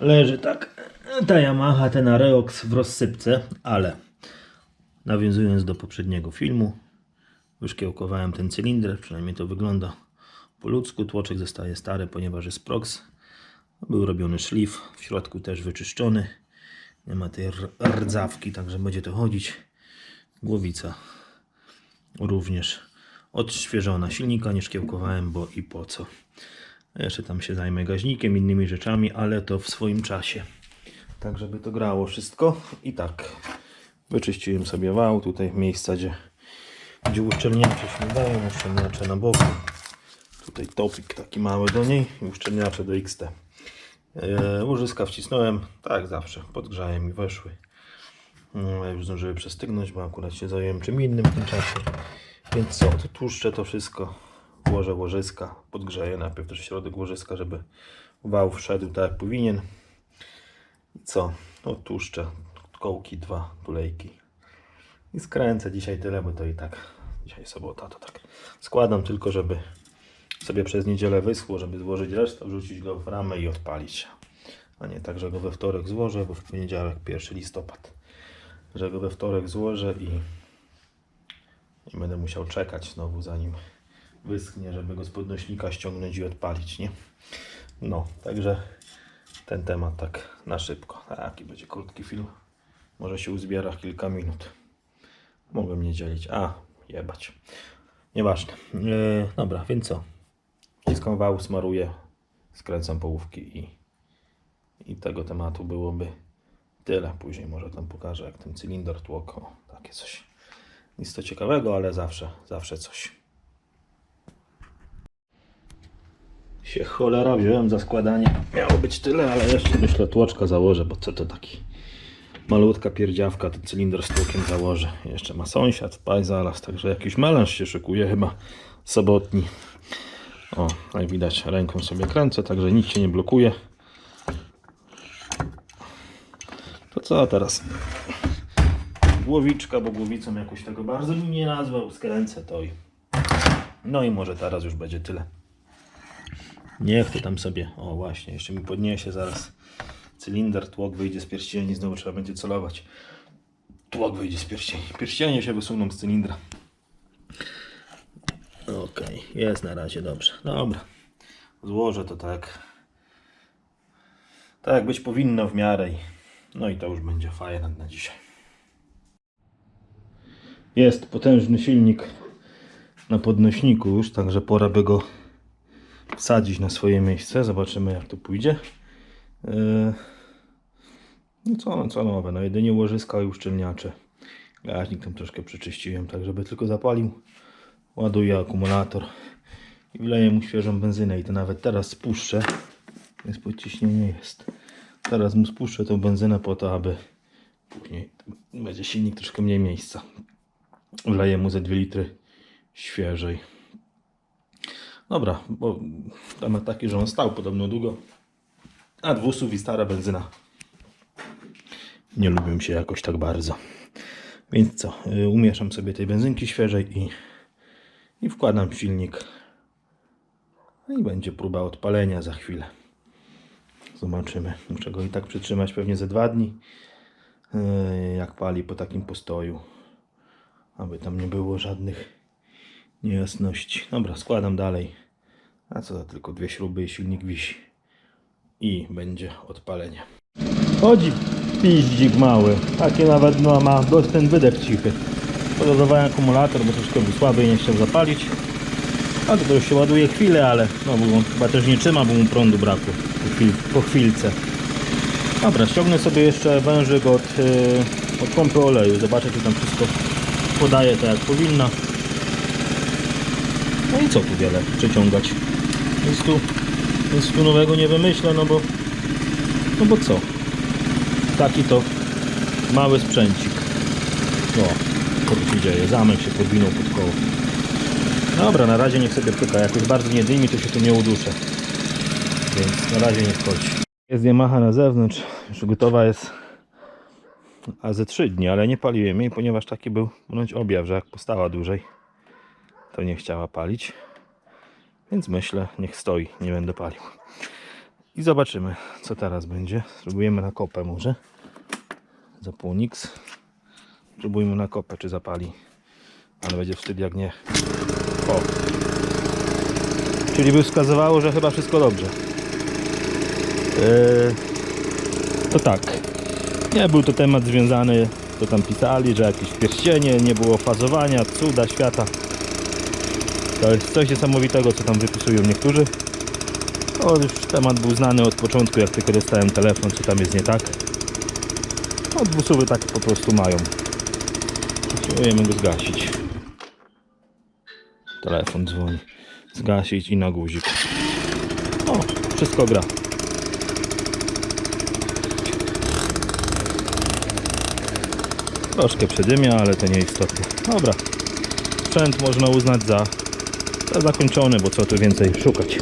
leży tak ta Yamaha, ten Areox w rozsypce, ale nawiązując do poprzedniego filmu, wyszkiełkowałem ten cylinder, przynajmniej to wygląda po ludzku. Tłoczek zostaje stary, ponieważ jest prox. Był robiony szlif, w środku też wyczyszczony. Nie ma tej rdzawki, także będzie to chodzić. Głowica również odświeżona. Silnika nie szkiełkowałem, bo i po co. Jeszcze tam się zajmę gaźnikiem, innymi rzeczami, ale to w swoim czasie. Tak, żeby to grało wszystko. I tak, wyczyściłem sobie wał. Tutaj miejsca, gdzie, gdzie uszczelniacze się nie dają, uszczelniacze na boku. Tutaj topik taki mały do niej i uszczelniacze do XT. Eee, łożyska wcisnąłem, tak zawsze, podgrzałem i weszły. No, już zdążyły przestygnąć, bo akurat się zająłem czym innym w tym czasie. Więc co, to tłuszczę to wszystko, włożę łożyska, podgrzeję najpierw też środek łożyska, żeby wał wszedł tak jak powinien. I co, odtłuszczę kołki, dwa tulejki. I skręcę dzisiaj tyle, bo to i tak, dzisiaj sobota, to tak składam tylko, żeby sobie przez niedzielę wyschło, żeby złożyć resztę, wrzucić go w ramę i odpalić. A nie tak, że go we wtorek złożę, bo w poniedziałek 1 listopad. Że go we wtorek złożę i, i będę musiał czekać znowu zanim wyschnie, żeby go z podnośnika ściągnąć i odpalić, nie? No, także ten temat tak na szybko. Taki będzie krótki film. Może się uzbiera kilka minut. Mogłem nie dzielić. A, jebać. Nieważne. Yy, dobra, więc co? Wciskam wał, smaruję, skręcam połówki i, i tego tematu byłoby tyle. Później może tam pokażę, jak ten cylinder tłok. O, takie coś. Nic to ciekawego, ale zawsze, zawsze coś. Się cholera wziąłem za składanie. Miało być tyle, ale jeszcze myślę tłoczka założę, bo co to taki malutka pierdziawka, ten cylinder z tłokiem założę. Jeszcze ma sąsiad, paj zaraz, także jakiś melanż się szykuje chyba sobotni. O, jak widać ręką sobie kręcę, także nic się nie blokuje. To co teraz? Głowiczka, bo głowicą jakoś tego bardzo bym nie nazwał. Skręcę to i... No i może teraz już będzie tyle. Niech to tam sobie... O właśnie, jeszcze mi podniesie zaraz cylinder, tłok wyjdzie z pierścieni, znowu trzeba będzie celować. Tłok wyjdzie z pierścieni. Pierścienie się wysuną z cylindra. Okej, jest na razie dobrze. Dobra. Złożę to tak. Tak być powinno w miarę. No i to już będzie fajne na dzisiaj. Jest potężny silnik na podnośniku już, także pora by go wsadzić na swoje miejsce. Zobaczymy jak to pójdzie. Yy, No co, co nowe, no jedynie łożyska i uszczelniacze. Gaźnik tam troszkę przeczyściłem, tak żeby tylko zapalił. Ładuję akumulator i wleję mu świeżą benzynę i to nawet teraz spuszczę. Jest podciśnienie jest. Teraz mu spuszczę tą benzynę po to, aby później będzie silnik troszkę mniej miejsca. Wleję mu ze 2 litry świeżej. Dobra, bo temat taki, że on stał podobno długo. A dwusów i stara benzyna. Nie lubię się jakoś tak bardzo. Więc co, y, umieszam sobie tej benzynki świeżej i, i wkładam silnik. No i będzie próba odpalenia za chwilę. Zobaczymy. Muszę go i tak przytrzymać pewnie ze dwa dni. y, Jak pali po takim postoju. Aby tam nie było żadnych niejasności. Dobra, składam dalej. A co za tylko dwie śruby i silnik wisi. I będzie odpalenie. Chodzi piździk mały. Takie nawet no, ma dość ten wydech cichy. Podładowałem akumulator, bo troszkę był słaby i nie chciał zapalić. A to już się ładuje chwilę, ale no, bo on chyba też nie trzyma, bo mu prądu brakło po, chwil, po chwilce. Dobra, ściągnę sobie jeszcze wężyk od, yy, od pompy oleju. Zobaczę, czy tam wszystko podaje tak jak powinno. No i co tu wiele przeciągać? Nic tu, nic tu nowego nie wymyślę, no bo no bo co? Taki to mały sprzęcik. O, co tu się dzieje? Zamek się podwinął pod koło. Dobra, na razie niech sobie pyka. Jak już bardzo nie dymi, to się tu nie uduszę. Więc na razie nie wchodzi. Jest Yamaha na zewnątrz. Już gotowa jest a ze 3 dni, ale nie paliłem jej, ponieważ taki był bądź objaw, że jak postała dłużej, to nie chciała palić. Więc myślę, niech stoi, nie będę palił. I zobaczymy, co teraz będzie. Spróbujemy na kopę może. Zapłonix. Spróbujmy na kopę, czy zapali. Ale będzie wstyd jak nie. O. Czyli by wskazywało, że chyba wszystko dobrze. Eee, to tak. Nie był to temat związany, to tam pisali, że jakieś pierścienie, nie było fazowania, cuda świata. To jest coś niesamowitego, co tam wypisują niektórzy. To już temat był znany od początku, jak tylko dostałem telefon, co tam jest nie tak. No, dwusuwy tak po prostu mają. Spróbujemy go zgasić. Telefon dzwoni. Zgasić i na guzik. O, wszystko gra. Troszkę przedymia, ale to nie istotne. Dobra. Sprzęt można uznać za zakończony, bo co tu więcej szukać.